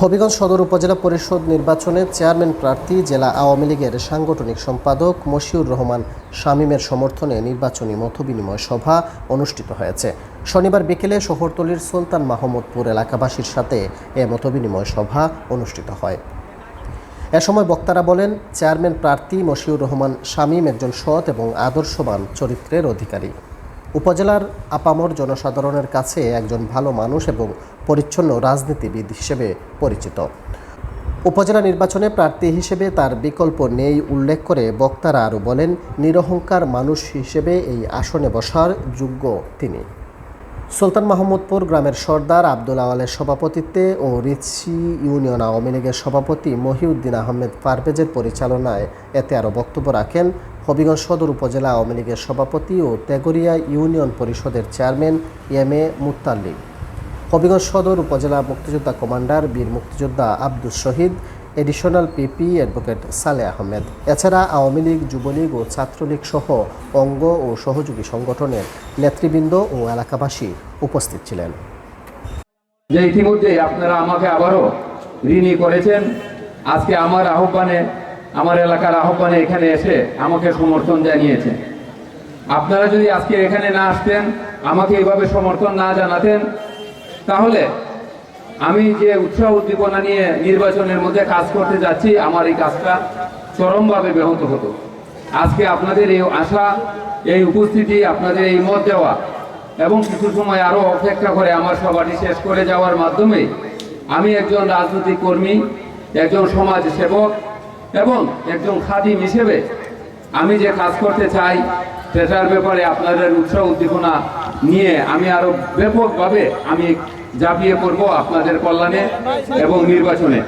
হবিগঞ্জ সদর উপজেলা পরিষদ নির্বাচনে চেয়ারম্যান প্রার্থী জেলা আওয়ামী লীগের সাংগঠনিক সম্পাদক মশিউর রহমান শামীমের সমর্থনে নির্বাচনী মতবিনিময় সভা অনুষ্ঠিত হয়েছে। শনিবার বিকেলে শহরতলির সুলতান মাহমুদপুর এলাকাবাসীর সাথে এ মতবিনিময় সভা অনুষ্ঠিত হয়। এ সময় বক্তারা বলেন, চেয়ারম্যান প্রার্থী মশিউর রহমান শামীম একজন সৎ এবং আদর্শবান চরিত্রের অধিকারী। উপজেলার আপামর জনসাধারণের কাছে একজন ভালো মানুষ এবং পরিচ্ছন্ন রাজনীতিবিদ হিসেবে পরিচিত। উপজেলা নির্বাচনে প্রার্থী হিসেবে তার বিকল্প নেই উল্লেখ করে বক্তারা আরও বলেন, নিরহংকার মানুষ হিসেবে এই আসনে বসার যোগ্য তিনি। সুলতান মাহমুদপুর গ্রামের সর্দার আব্দুল আওয়ালের সভাপতিত্বে ও রিচি ইউনিয়ন আওয়ামী লীগের সভাপতি মহিউদ্দিন আহমেদ পারভেজের পরিচালনায় এতে আরও বক্তব্য রাখেন হবিগঞ্জ সদর উপজেলা আওয়ামী লীগের সভাপতি ও তেগরিয়া ইউনিয়ন পরিষদের chairman M A Muttalib Habiganj সদর উপজেলা মুক্তিযোদ্ধা কমান্ডার বীর মুক্তিযোদ্ধা Abdul Shahid, additional PP advocate Saleh Ahmed. এছাড়া আওয়ামী লীগ, যুবলীগ ও ছাত্রলীগ সহ অঙ্গ ও সহযোগী সংগঠনের নেতৃবৃন্দ ও এলাকাবাসী উপস্থিত ছিলেন। যে ইতিমধ্যে আপনারা আমাকে আবারও ঋণী করেছেন। আজকে আমার আহ্বানে আমার এলাকার আহ্বানে এখানে এসে আমাকে সমর্থন জানিয়েছে। আপনারা যদি আজকে এখানে না আসতেন, আমাকে এইভাবে সমর্থন না জানাতেন, তাহলে আমি যে উৎসাহ উদ্দীপনা নিয়ে নির্বাচনের মধ্যে কাজ করতে যাচ্ছি, আমার এই কাজটা চরমভাবে ব্যাহত হতো। আজকে আপনাদের এই আশা, এই উপস্থিতি, আপনাদের এই মত দেওয়া এবং কিছু সময় আরও অপেক্ষা করে আমার সভাটি শেষ করে যাওয়ার মাধ্যমে আমি একজন রাজনৈতিক কর্মী, একজন সমাজ সেবক এবং একজন খাদিম হিসেবে আমি যে কাজ করতে চাই, সেটার ব্যাপারে আপনাদের উৎসাহ, উদ্দীপনা নিয়ে আমি আরও ব্যাপকভাবে আমি ঝাঁপিয়ে পড়ব আপনাদের কল্যাণে এবং নির্বাচনে।